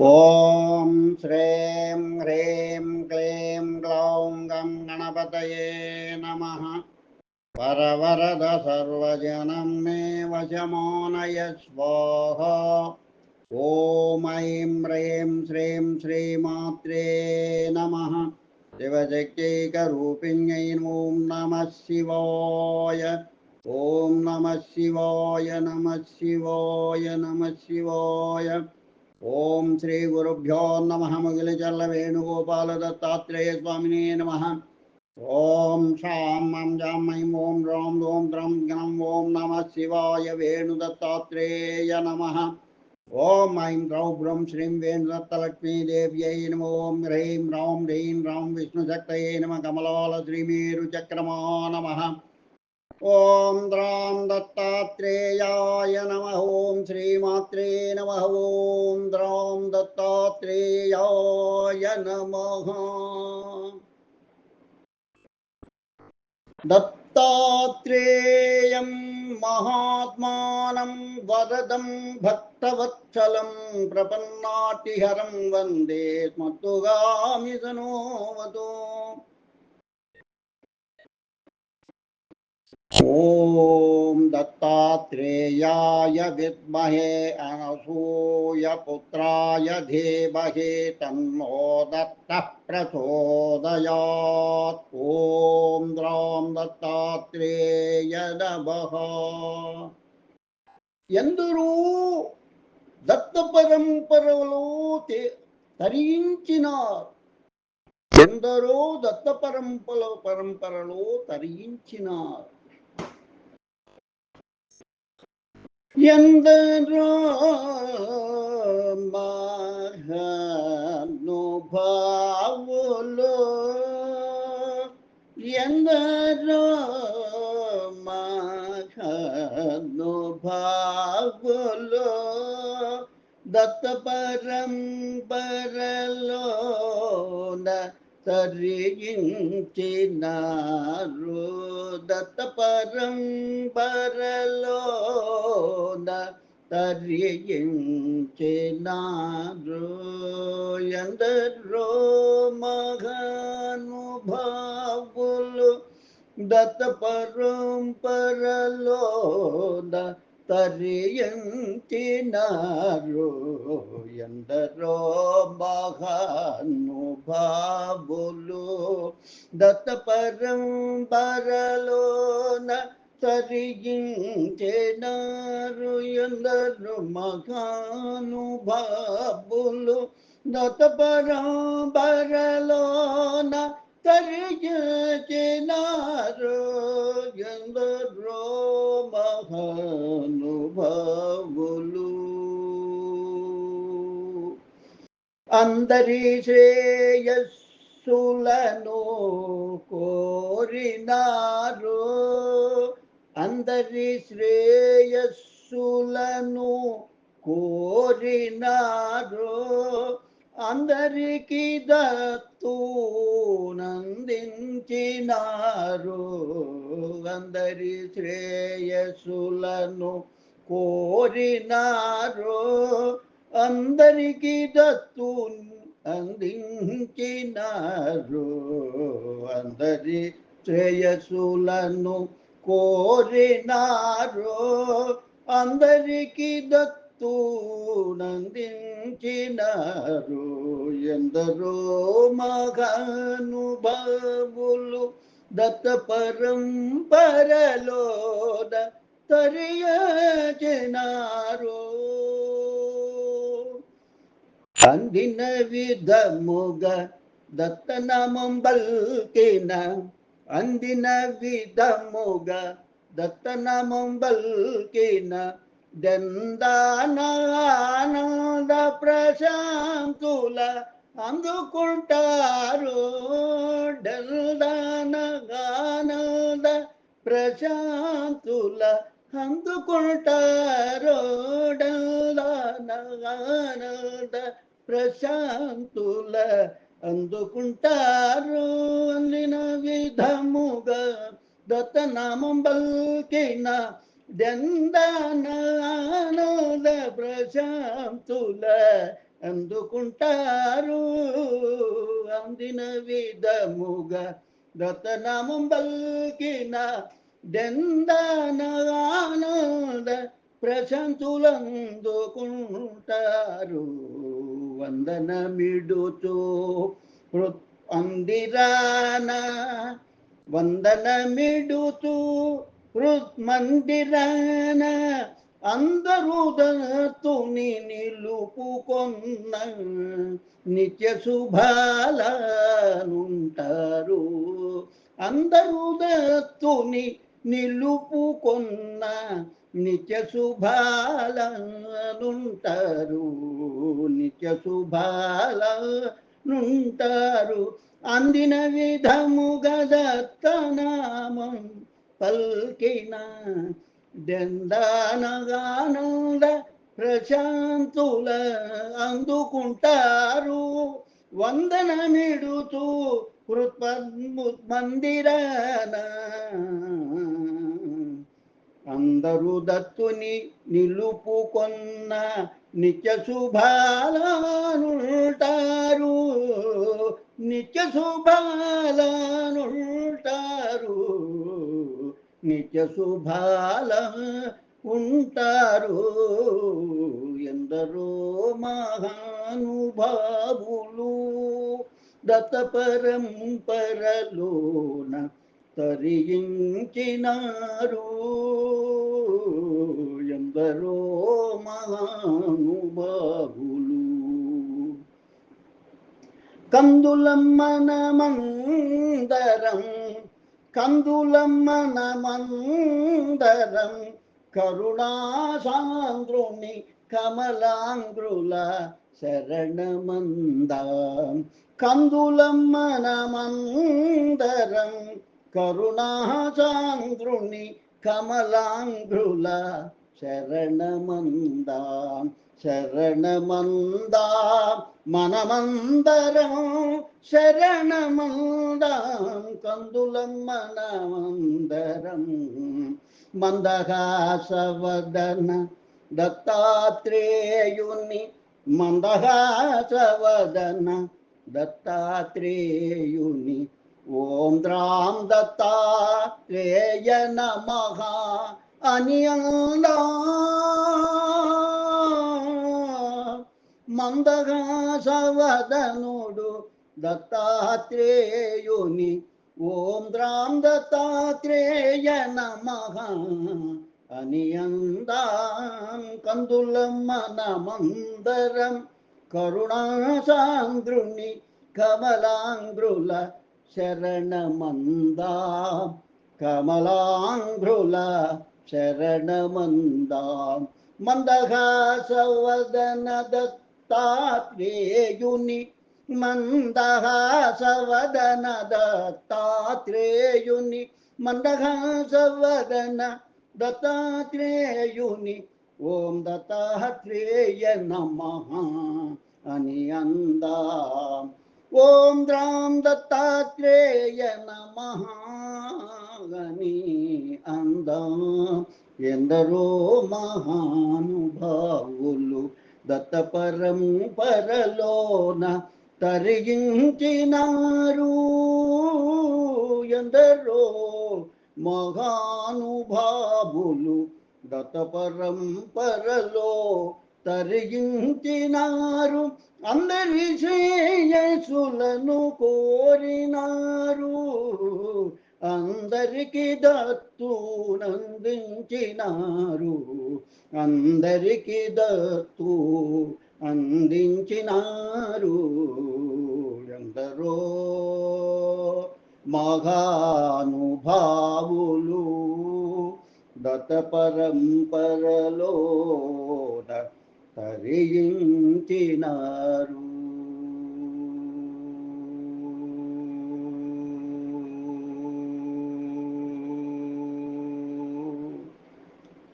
ॐ श्रीं ह्रीं क्लीं ग्लौं गं गणपतये नमः। वरवरद सर्वजनं मे वशमानय स्वाहा ॐ ऐं ह्रीं श्रीं श्रीमात्रे नमः। शिवशक्त्यैकरूपिण्यै ॐ नमः शिवाय। ॐ नमः शिवाय नमः शिवाय नमः शिवाय ఓం శ్రీ గురుభ్యో నమ. ముగిలిచల్ల వేణుగోపాల దత్తాత్రేయ స్వామినే నమ. ఓం శాం మం జాం ఐం ఓం రాం ఓం ద్రం గణం ఓం నమ శివాయ వేణుదత్తాత్రేయ నమ. ఓం ఐం ద్రౌ భ్రం శ్రీం వేణుదత్తలక్ష్మీదేవ్యై నమ. ఓం హ్రీం రాం హ్రీం రాం విష్ణుశక్తయే నమ. కమలాల శ్రీమేరు చక్రమా నమ. ఓం ద్రాం దత్తాత్రేయాయ నమ ఓం శ్రీమాత్రే నమ ఓం ద్రాం దత్తాత్రేయాయ నమ దత్తాత్రేయం మహాత్మానం వరదం భక్తవత్సలం ప్రపన్నాటిహరం వందే స్మత్తుగామి సనోవతో ॐ दत्तात्रेयाय विद्महे अनसूयपुत्राय धीमहि तन्नो दत्तः प्रचोदयात् ॐ द्रां दत्तात्रेय नमः ఎందరూ దత్త పరంపరలో తే- తరించినారు ఎందరో దత్త పరంపర పరంపరలో తరించినారు మహానుభావులు ఎందరో మహానుభావులు దత్త పరంపరలోన తరిగించినారు. దత్త పరంపరలోన తరిగించినారు. ఎందరో మహానుభావులు దత్త పరంపరలోన తరించినారు ఎందరో మహానుభావులు దత్త పరంపరలోన తరించినారు ఎందరు మహానుభావులు దత్త పరంపరలోన తరించినారు ఎందరో మహానుభావులు. అందరి శ్రేయస్సులను కోరినారు. అందరి శ్రేయస్సులను కోరినారు. అందరికీ దత్తూనందించినారు అందరి శ్రేయసులను కోరినారు. అందరికీ దత్తు అందించినారు అందరి శ్రేయసులను కోరినారు. అందరికీ దత్తు నందించినారు ఎందరో మహానుభావులు దత్త పరంపరలోన తరియచినారు. అందిన విధముగా దత్తనామం బల్కిన అందిన విధముగా దత్తనామం బల్కిన దందానంద ప్రశాంతుల అందుకుంటారు. దందానంద ప్రశాంతుల అందుకుంటారు. దందానంద ప్రశాంతుల అందుకుంటారు. అందిన విధముగా దత్తనామం బల్కినా దందానాద ప్రశాంతుల అందుకుంటారు. అందిన విధముగా రతనామం బల్కిన దెందనగానంద ప్రశాంతులందుకుంటారు వందనమిడుతూ అందిరాన. వందనమిడుతూ హృత్మందిరాన అందరూ దత్తుని నిలుపుకొన్న నిత్య శుభాలనుంటారు. అందరూ దత్తుని నిలుపుకొన్న నిత్య శుభాలనుంటారు. నిత్య శుభాలనుంటారు. అందిన విధముగా దత్తనామం పల్కిన దెందానగానంద ప్రశాంతుల అందుకుంటారు. వందనమిడుతూ మందిరాన అందరూ దత్తుని నిలుపుకొన్న నిత్య శుభాలనుంటారు. నిత్య శుభాలనుంటారు. నిత్య శుభాల ఉంటారు. ఎందరో మహానుభావులు దత్త పరంపరలోన తరించినారు. ఎందరో మహానుభావులు కందులమ్మనమందరం కందులమ్మనమందరం కరుణాసాంద్రుని కమలాంధ్రుల శరణమందాం కందులమ్మనమందరం కరుణాసాంద్రుని కమలాంధ్రుల శరణమందాం శరణమందాం మనమందరం శరణమందాం కందులం మనమందరం మందహాసవదన దత్తాత్రేయుని మందహాసవదన దత్తాత్రేయుని ఓం ద్రాం దత్తాత్రేయ నమః అని అందా మందగాసవదనుడు దత్తాత్రేయుని ఓం ద్రాం దత్తాత్రేయ నమః అని అందాం కందులమ్మ నమందరం కరుణాసాంద్రుని కమలాంధ్రుల శరణమందాం కమలాంధ్రుల శరణమందాం మందహాసవదన దత్తాత్రేయుని మందహాసవదన దత్తాత్రేయుని మందహాసవదన దత్తాత్రేయుని. ఓం దత్తాత్రేయ నమ అని అందా. ఓం ద్రాం దత్తాత్రేయ నమ అని అందా. ఎందరో మహానుభావులు దత్త పరంపరలోన తరిగించినారు. ఎందరో మహానుభావులు దత్తపరం పరంపరలో తరిగించినారు. అందరి శ్రేయసులను కోరినారు. అందరికి దత్తునందించినారు అందరికి దత్తు అందించినారు ఎందరో మహానుభావులు దత పరంపరలో తరించినారు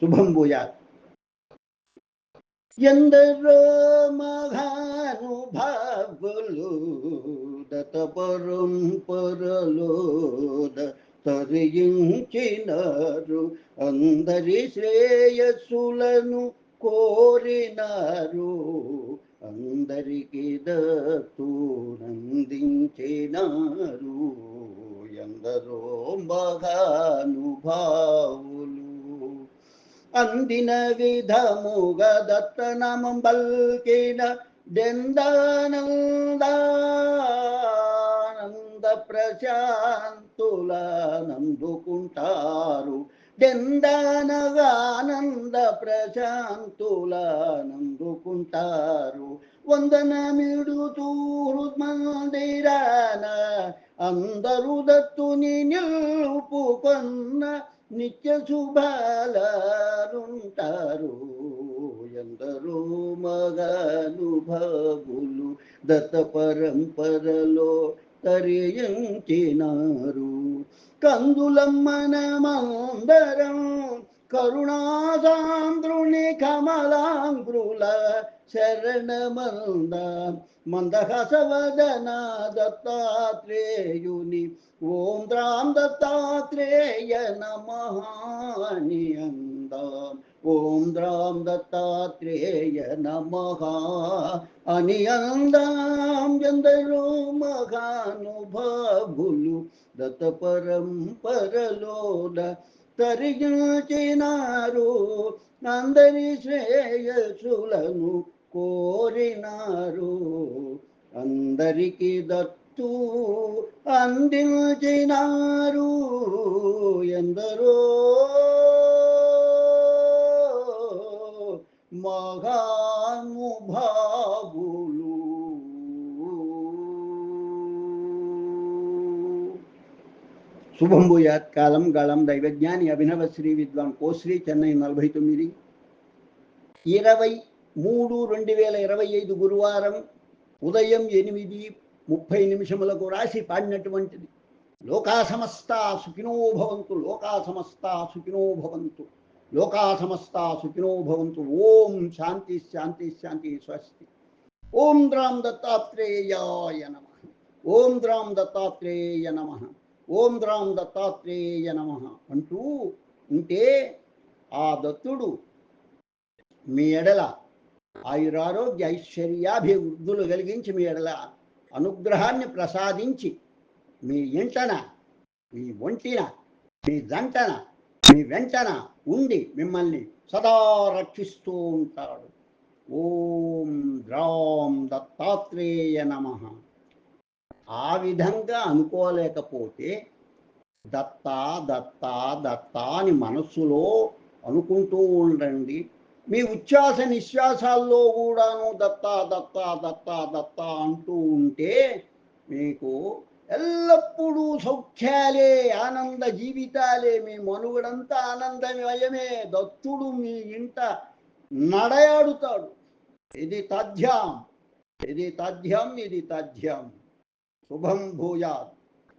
శుభం భూయాత్. ఎందరో మహానుభావులు దత పరంపరలో తరించినారు అందరి శ్రేయస్సులను కోరినారు. అందరికి దూనందించినారు ఎందరో మహానుభావులు అందిన విధముగా దత్తనామం బల్కిన డెందానందానంద ప్రశాంతులనందుకుంటారు డెందానగానంద ప్రశాంతులనందుకుంటారు వందనమిడుతూ హృద్మందిరాన అందరూ దత్తుని నిలుపుకొన్న నిత్య శుభాలుంటారు మగానుభావులు దత్త పరంపరలో తరించినారు కందులమ్మనమందరం కరుణాసాంద్రుని కమలాంగ్రుల శరణమంద మందహసవదన దత్తాత్రేయుని ఓం రామ్ దత్తాత్రేయ నమహాని అందాం. ఓం ద్రాం దత్తాత్రేయ నమః అని అందాం ఎందరో మహానుభావులు దత్త పరంపరలోన తరిగించినారు అందరి శ్రేయసులను కోరినారు. అందరికీ దత్తు అందించినారు ఎందరో మహానుభావులు. శుభంభు యాత్కాలం గళం దైవజ్ఞాని అభినవ శ్రీ విద్వాన్ కోశ్రీ చెన్నై నలభై తొమ్మిది. ఇరవై మూడు రెండు వేల ఇరవై ఐదు గురువారం ఉదయం ఎనిమిది ముప్పై నిమిషములకు రాసి పాడినటువంటిది. లోకా సమస్త సుఖినో భవంతు లోకా సమస్త సుఖినో భవంతు. లోకా సమస్త సుఖినో భవంతు. ఓం శాంతి శాంతి శాంతి స్వస్తి. ఓం ద్రాం దత్తాత్రేయాయ నమ. ఓం ద్రాం దత్తాత్రేయ నమ. ఓం ద్రాం దత్తాత్రేయ నమ అంటూ ఉంటే ఆ దత్తుడు మీ ఎడల ఆయురారోగ్య ఐశ్వర్యాభివృద్ధులు కలిగించి మీ ఎడల అనుగ్రహాన్ని ప్రసాదించి మీ ఇంటన మీ ఒంటిన మీ దంటన మీ వెంటన ఉండి మిమ్మల్ని సదా రక్షిస్తూ ఉంటాడు. ఓం ద్రాం దత్తాత్రేయ నమ. ఆ విధంగా అనుకోలేకపోతే దత్త దత్త దత్త అని మనస్సులో అనుకుంటూ ఉండండి. మీ ఉచ్ఛ్వాస నిశ్వాసాల్లో కూడాను దత్త దత్త దత్త దత్త అంటూ ఉంటే మీకు ఎల్లప్పుడూ సౌఖ్యాలే ఆనంద జీవితాలే మీ మనుగడంతా ఆనందమయమే. దత్తుడు మీ ఇంట నడయాడుతాడు. ఇది తథ్యం. ఇది తథ్యం ఇది తథ్యం. శుభం భూయాత్.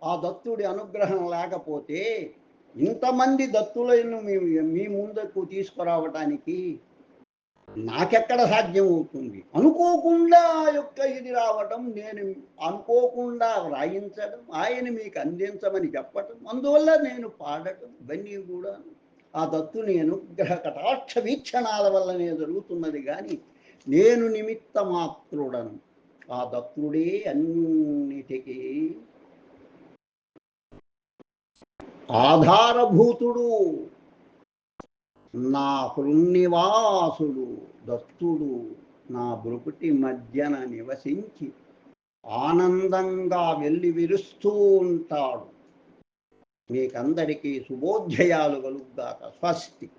ఆ దత్తుడి అనుగ్రహం లేకపోతే ఇంతమంది దత్తులను మీ మీ ముందుకు తీసుకురావటానికి నాకెక్కడ సాధ్యం అవుతుంది? అనుకోకుండా ఆ యొక్క ఇది రావటం నేను అనుకోకుండా వ్రాయించడం ఆయన మీకు అందించమని చెప్పటం అందువల్ల నేను పాడటం ఇవన్నీ కూడా ఆ దత్తుని అనుగ్రహ కటాక్ష వీక్షణాల వల్లనే జరుగుతున్నది కానీ నేను నిమిత్త మాత్రుడను ఆ దత్తుడే అన్నిటికీ ఆధారభూతుడు. నా హృన్నివాసుడు దత్తుడు నా బ్రుకుటి మధ్యన నివసించి ఆనందంగా వెళ్ళి విరుస్తూ ఉంటాడు. మీకందరికీ శుభోధ్యయాలు కలుగుగాక. స్వస్తి.